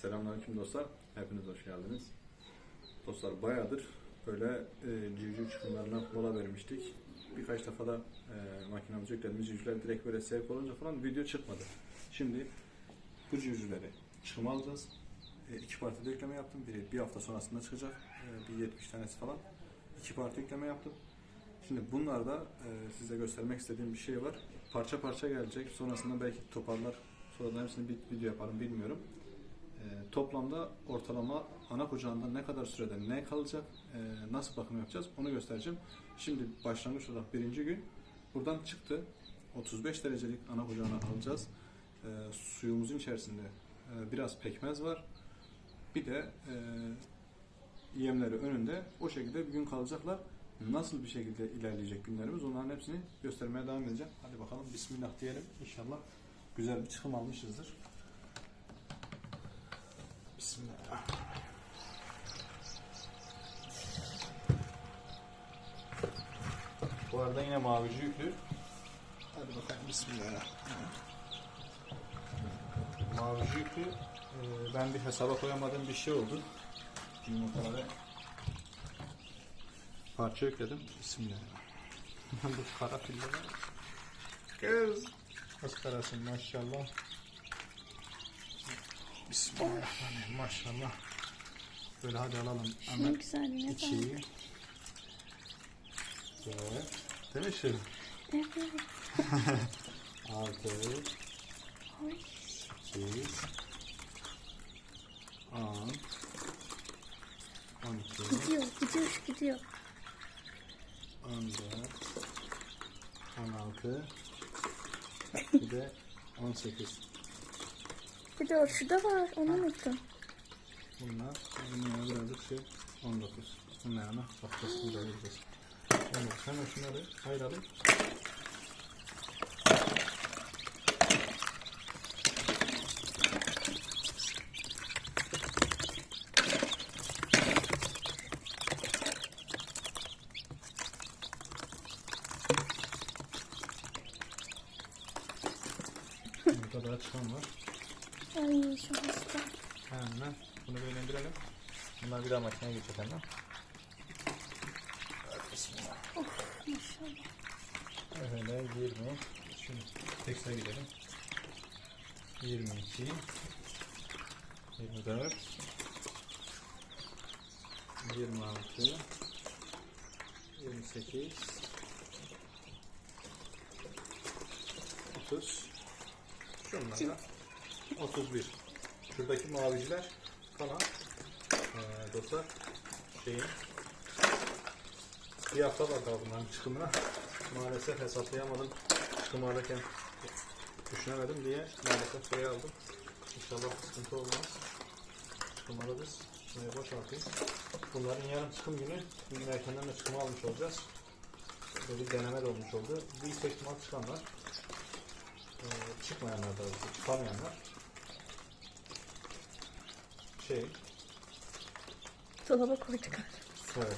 Selamünaleyküm dostlar. Hepiniz hoş geldiniz. Dostlar bayağıdır böyle e, civciv çıkımlarına mola vermiştik. Birkaç defa da e, makinamıza yüklediğimiz civcivler direkt böyle sevk olunca falan video çıkmadı. Şimdi bu civcivleri çıkım alacağız. E, iki partide yükleme yaptım. Biri bir hafta sonrasında çıkacak. E, bir 70 tanesi falan. İki parti yükleme yaptım. Şimdi bunlarda e, size göstermek istediğim bir şey var. Parça parça gelecek. Sonrasında belki toparlar. Sonradan hepsini bir video yaparım bilmiyorum. E, toplamda ortalama ana kucağında ne kadar sürede ne kalacak, e, nasıl bakım yapacağız onu göstereceğim. Şimdi başlangıç olarak birinci gün buradan çıktı. 35 derecelik ana kucağına alacağız. E, suyumuzun içerisinde e, biraz pekmez var. Bir de e, yemleri önünde o şekilde bir gün kalacaklar. Nasıl bir şekilde ilerleyecek günlerimiz onların hepsini göstermeye devam edeceğim. Hadi bakalım Bismillah diyelim. İnşallah güzel bir çıkım almışızdır. Bismillah. Bu arada yine mavici yüklü. Hadi bakalım Bismillah. Mavici yüklü. Ee, ben bir hesaba koyamadığım bir şey oldu. Yumurtaları parça yükledim. Bismillah. Bu kara filler. Kız. Kız karasın maşallah. Bismillahirrahmanirrahim maşallah. Böyle hadi alalım Şunun güzelliğine bak. içiyi. Evet. Değil mi şimdi? Evet. Altı, sekiz, on, on iki, Gidiyor, gidiyor, gidiyor. on dört, on altı, bir de on sekiz. Bir de şurada var, onu unuttum. Bunlar yana birazcık şey 19. Bunun yana bakacağız burada göreceğiz. 19. Hemen şunları ayıralım. Burada daha çıkan var. Ay şu hasta. Hemen bunu böyle indirelim. Bunlar bir daha makineye geçecek hemen. Bismillah. Maşallah. Öyle 20. Şimdi tekste gidelim. 22 24 26 28 30 Şunlar da 31 Şuradaki maviciler kalan ee, dostlar şeyin bir hafta var daha bunların çıkımına. Maalesef hesaplayamadım. Çıkım alırken düşünemedim diye maalesef şey aldım. İnşallah sıkıntı olmaz. Çıkım alırız. Şuraya boşaltayım. Bunların yarın çıkım günü bugün erkenden de çıkımı almış olacağız. Böyle bir deneme de olmuş oldu. Büyük ihtimal çıkanlar. Ee, çıkmayanlar da. Çıkamayanlar. Şey, Dolaba koyduk. Evet.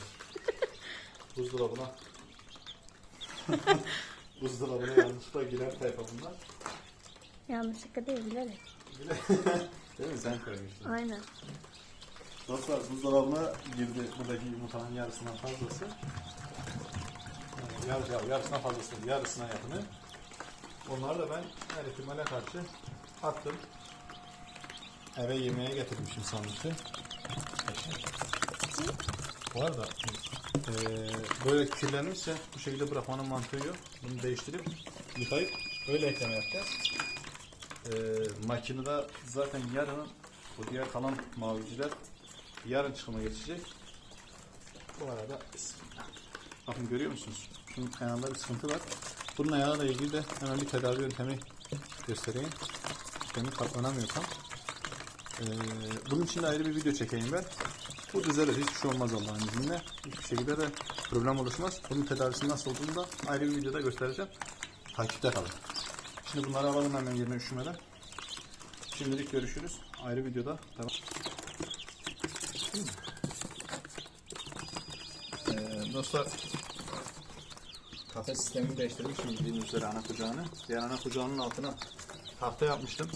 Buzdolabına. Buzdolabına yanlışlıkla girer tayfa bunlar. Yanlışlıkla değil, bilerek. Değil mi? Sen koymuştun. Aynen. Dostlar buzdolabına girdi buradaki yumurtanın yarısından fazlası. Ee, Yarı, yarı, yarısından fazlası, yarısına yakını. Onları da ben her ihtimale karşı attım. Eve yemeğe getirmişim sanmıştım. Bu arada eee, böyle kirlenmişse bu şekilde bırakmanın mantığı yok. Bunu değiştirip yıkayıp öyle ekleme yapacağız. Eee makinede zaten yarın bu diğer kalan maviciler yarın çıkıma geçecek. Bu arada. Bakın görüyor musunuz? Şunun ayağında bir sıkıntı var. Bunun ayağıyla ilgili de hemen bir tedavi yöntemi göstereyim. Sistemi katlanamıyorsam. Eee bunun için ayrı bir video çekeyim ben. Bu düzelir. Hiçbir şey olmaz Allah'ın izniyle. Hiçbir şekilde de problem oluşmaz. Bunun tedavisi nasıl olduğunu da ayrı bir videoda göstereceğim. Takipte kalın. Şimdi bunları alalım hemen yerine üşümeden. Şimdilik görüşürüz. Ayrı videoda. Tamam. Ee, dostlar kafes sistemini değiştirmişim bildiğiniz üzere ana kucağını. Diğer ana kucağının altına tahta yapmıştım.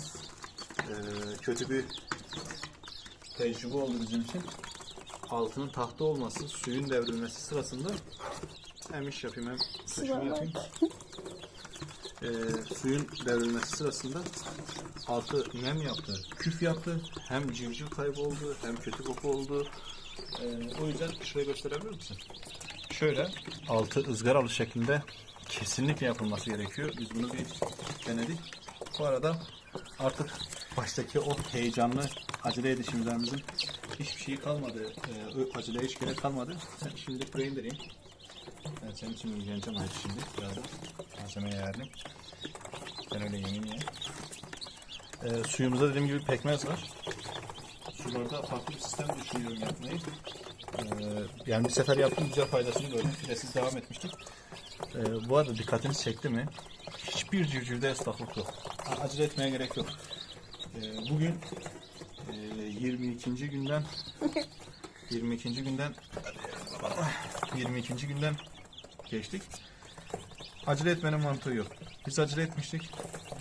Ee, kötü bir tecrübe oldu bizim için. Altının tahta olması, suyun devrilmesi sırasında hem iş yapayım hem saçımı yapayım. Ee, suyun devrilmesi sırasında altı nem yaptı, küf yaptı. Hem civciv kaybı oldu, hem kötü koku oldu. Ee, o yüzden şuraya gösterebilir misin? Şöyle altı ızgaralı şeklinde kesinlikle yapılması gerekiyor. Biz bunu bir denedik. Bu arada artık baştaki o heyecanlı acele edişimlerimizin hiçbir şeyi kalmadı. Ee, o aceleye hiç gerek kalmadı. Ben şimdi buraya indireyim. Ben senin için ilgileneceğim hadi şimdi. Birazdan malzemeyi ayarlayayım. Ben öyle yemin ye. Ee, suyumuzda dediğim gibi pekmez var. Sularda farklı bir sistem düşünüyorum yapmayı. Ee, yani bir sefer yaptım güzel faydasını gördüm. Filesiz devam etmiştik. Ee, bu arada dikkatinizi çekti mi? Hiçbir civcivde ıslaklık yok. Acele etmeye gerek yok. Ee, bugün e, 22. günden 22. günden 22. günden geçtik. Acele etmenin mantığı yok. Biz acele etmiştik.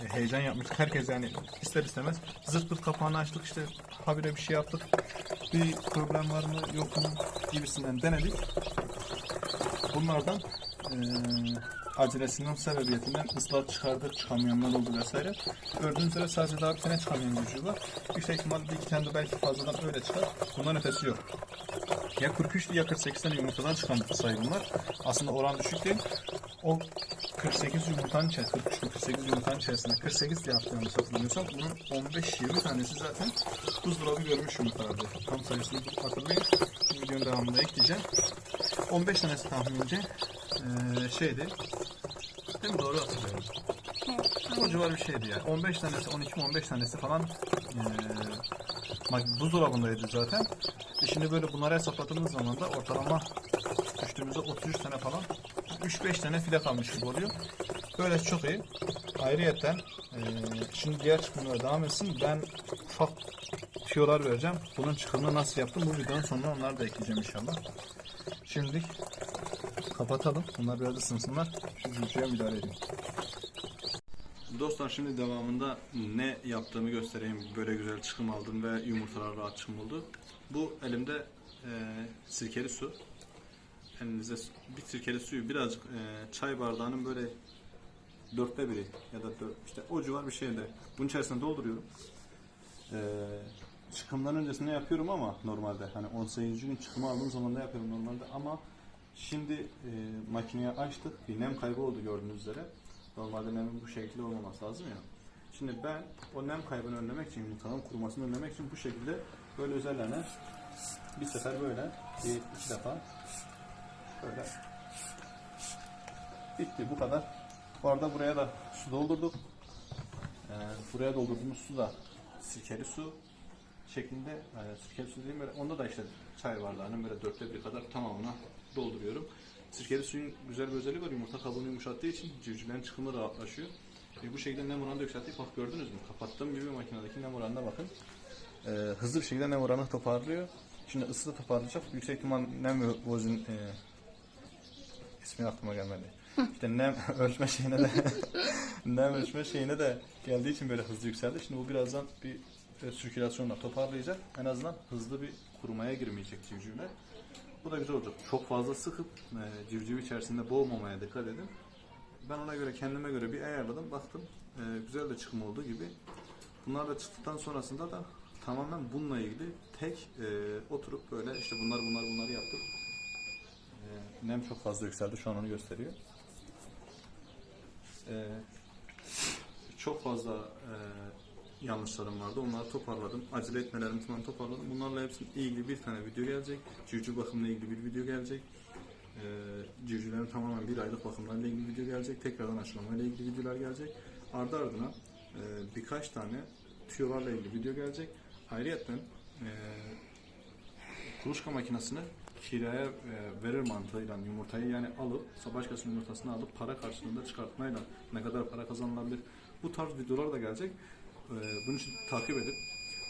e, Heyecan yapmıştık. Herkes yani ister istemez zırt pırt kapağını açtık işte habire bir şey yaptık. Bir problem var mı yok mu gibisinden denedik. Bunlardan eee acelesinden sebebiyetinden ıslah çıkardı, çıkamayanlar oldu vesaire. Gördüğünüz üzere sadece daha bir tane çıkamayan gücü var. Yüksek ihtimalle bir iki tane de belki fazladan öyle çıkar. Bundan ötesi yok. Ya 43 ya 48 tane yumurtadan çıkan sayı bunlar. Aslında oran düşük değil. O 48 yumurtanın içerisinde, 43 48 yumurtanın içerisinde 48 diye hatırlıyorum hatırlamıyorsam bunun 15-20 tanesi zaten buzdolabı görmüş yumurtalardı. Tam sayısını hatırlayın. Videonun devamında ekleyeceğim. 15 tanesi tahminimce eee şeydi. Değil mi? Doğru hatırlıyorum. O civar bir şeydi yani. 15 tanesi, 12 mi 15 tanesi falan mak- buzdolabındaydı zaten. E şimdi böyle bunları hesapladığımız zaman da ortalama düştüğümüzde 33 tane falan 3-5 tane file kalmış gibi oluyor. Böyle çok iyi. Ayrıyeten eee şimdi diğer çıkımlara devam etsin. Ben ufak tüyolar vereceğim. Bunun çıkımını nasıl yaptım bu videonun sonuna onları da ekleyeceğim inşallah. Şimdilik kapatalım. Bunlar biraz ısınsınlar. Şu cücüye müdahale edeyim. Dostlar şimdi devamında ne yaptığımı göstereyim. Böyle güzel çıkım aldım ve yumurtalar rahat çıkım oldu. Bu elimde e, sirkeli su. Elinize bir sirkeli suyu birazcık e, çay bardağının böyle dörtte biri ya da dört, işte o civar bir şeyde bunun içerisine dolduruyorum. E, çıkımdan öncesinde yapıyorum ama normalde hani 18. gün çıkımı aldığım zaman da yapıyorum normalde ama şimdi e, makineyi açtık bir nem kaybı oldu gördüğünüz üzere. Normalde nemin bu şekilde olmaması lazım ya. Şimdi ben o nem kaybını önlemek için, yumurtanın kurumasını önlemek için bu şekilde böyle üzerlerine bir sefer böyle bir iki defa böyle bitti bu kadar. Bu arada buraya da su doldurduk. Ee, buraya doldurduğumuz su da sirkeli su şeklinde yani sirkeli su dediğim böyle onda da işte çay bardağının böyle dörtte bir kadar tamamına dolduruyorum. Sirkeli suyun güzel bir özelliği var. Yumurta kabuğunu yumuşattığı için civcivlerin çıkımı rahatlaşıyor. E, bu şekilde nem oranı da yükselttik. Bak gördünüz mü? Kapattığım gibi makinedeki nem oranına bakın. E, hızlı bir şekilde nem oranı toparlıyor. Şimdi ısı da toparlayacak. Yüksek ihtimal nem ve e, ismi aklıma gelmedi. İşte nem ölçme şeyine de nem ölçme şeyine de geldiği için böyle hızlı yükseldi. Şimdi bu birazdan bir e, sirkülasyonla toparlayacak. En azından hızlı bir kurumaya girmeyecek civcivler. Bu da güzel olacak. Çok fazla sıkıp e, civciv içerisinde boğmamaya dikkat edin. Ben ona göre kendime göre bir ayarladım. Baktım e, güzel de çıkım olduğu gibi. Bunlar da çıktıktan sonrasında da tamamen bununla ilgili tek e, oturup böyle işte bunlar bunlar bunları yaptık. E, nem çok fazla yükseldi. Şu an onu gösteriyor. E, çok fazla e, yanlışlarım vardı. Onları toparladım. Acele etmelerimi falan toparladım. Bunlarla hepsinin ilgili bir tane video gelecek. Civciv bakımla ilgili bir video gelecek. Ee, civcivlerin tamamen bir aylık bakımlarla ilgili video gelecek. Tekrardan aşılamayla ilgili videolar gelecek. Ardı ardına e, birkaç tane tüyolarla ilgili video gelecek. Ayrıyeten e, kuluçka makinesini kiraya e, verir mantığıyla yumurtayı yani alıp başkasının yumurtasını alıp para karşılığında çıkartmayla ne kadar para kazanılabilir bu tarz videolar da gelecek. E, bunun için takip edip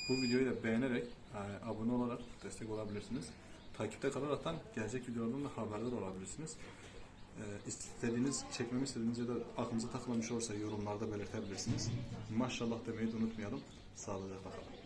bu videoyu da beğenerek e, abone olarak destek olabilirsiniz. Takipte kalaraktan gelecek videolardan da haberdar olabilirsiniz. E, istediğiniz, çekmemi istediğiniz ya da aklınıza takılan bir şey olursa yorumlarda belirtebilirsiniz. Maşallah demeyi de unutmayalım. Sağlıcakla kalın.